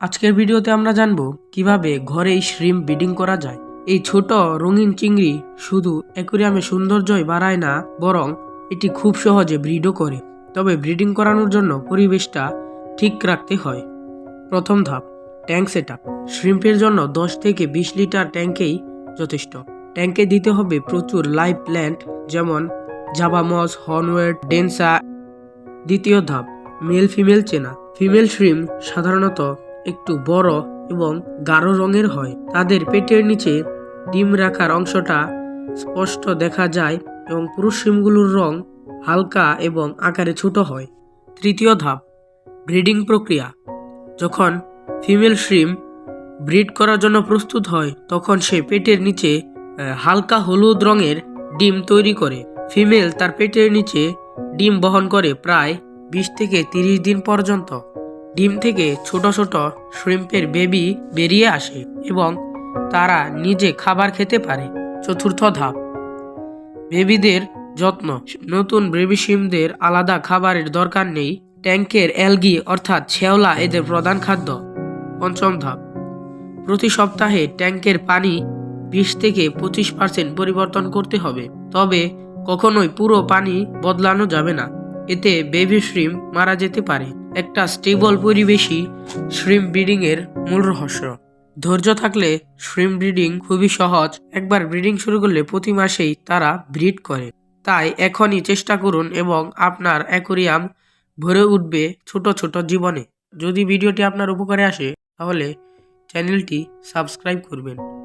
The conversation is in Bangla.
আজকের ভিডিওতে আমরা জানব কীভাবে ঘরেই শ্রিম ব্রিডিং করা যায়। এই ছোট রঙিন চিংড়ি শুধু অ্যাকুরিয়ামে সৌন্দর্যই বাড়ায় না, বরং এটি খুব সহজে ব্রিডও করে। তবে ব্রিডিং করানোর জন্য পরিবেশটা ঠিক রাখতে হয়। প্রথম ধাপ ট্যাঙ্ক সেট আপ শ্রিম্পের জন্য দশ থেকে বিশ লিটার ট্যাঙ্কেই যথেষ্ট। ট্যাঙ্কে দিতে হবে প্রচুর লাইভ প্ল্যান্ট যেমন জাবামস হর্নওয়েট ডেন্সা দ্বিতীয় ধাপ মেল ফিমেল চেনা। ফিমেল শ্রিম সাধারণত একটু বড় এবং গাঢ় রঙের হয়। তাদের পেটের নিচে ডিম রাখার অংশটা স্পষ্ট দেখা যায় এবং পুরুষ শ্রিমগুলোর রং হালকা এবং আকারে ছোট হয়। তৃতীয় ধাপ, ব্রিডিং প্রক্রিয়া। যখন ফিমেল শ্রিম ব্রিড করার জন্য প্রস্তুত হয়, তখন সে পেটের নিচে হালকা হলুদ রঙের ডিম তৈরি করে। ফিমেল তার পেটের নিচে ডিম বহন করে প্রায় বিশ থেকে তিরিশ দিন পর্যন্ত। ডিম থেকে ছোট ছোট শ্রিম্পের বেবি বেরিয়ে আসে এবং তারা নিজে খাবার খেতে পারে। চতুর্থ ধাপ। বেবিদের যত্ন। নতুন বেবি শিমদের আলাদা খাবারের দরকার নেই। ট্যাঙ্কের অ্যালগি অর্থাৎ শেওলা এদের প্রধান খাদ্য। পঞ্চম ধাপ। প্রতি সপ্তাহে ট্যাঙ্কের পানি বিশ থেকে পঁচিশ পার্সেন্ট পরিবর্তন করতে হবে। তবে কখনোই পুরো পানি বদলানো যাবে না। এতে বেবি শ্রিম মারা যেতে পারে। একটা স্টেবল পরিবেশই শ্রিম ব্রিডিং এর মূল রহস্য। ধৈর্য থাকলে শ্রিম ব্রিডিং খুবই সহজ। একবার ব্রিডিং শুরু করলে প্রতি মাসেই তারা ব্রিড করে। তাই এখনই চেষ্টা করুন এবং আপনার অ্যাকোরিয়াম ভরে উঠবে ছোট ছোট জীবনে। যদি ভিডিওটি আপনার উপকারে আসে, তাহলে চ্যানেলটি সাবস্ক্রাইব করবেন।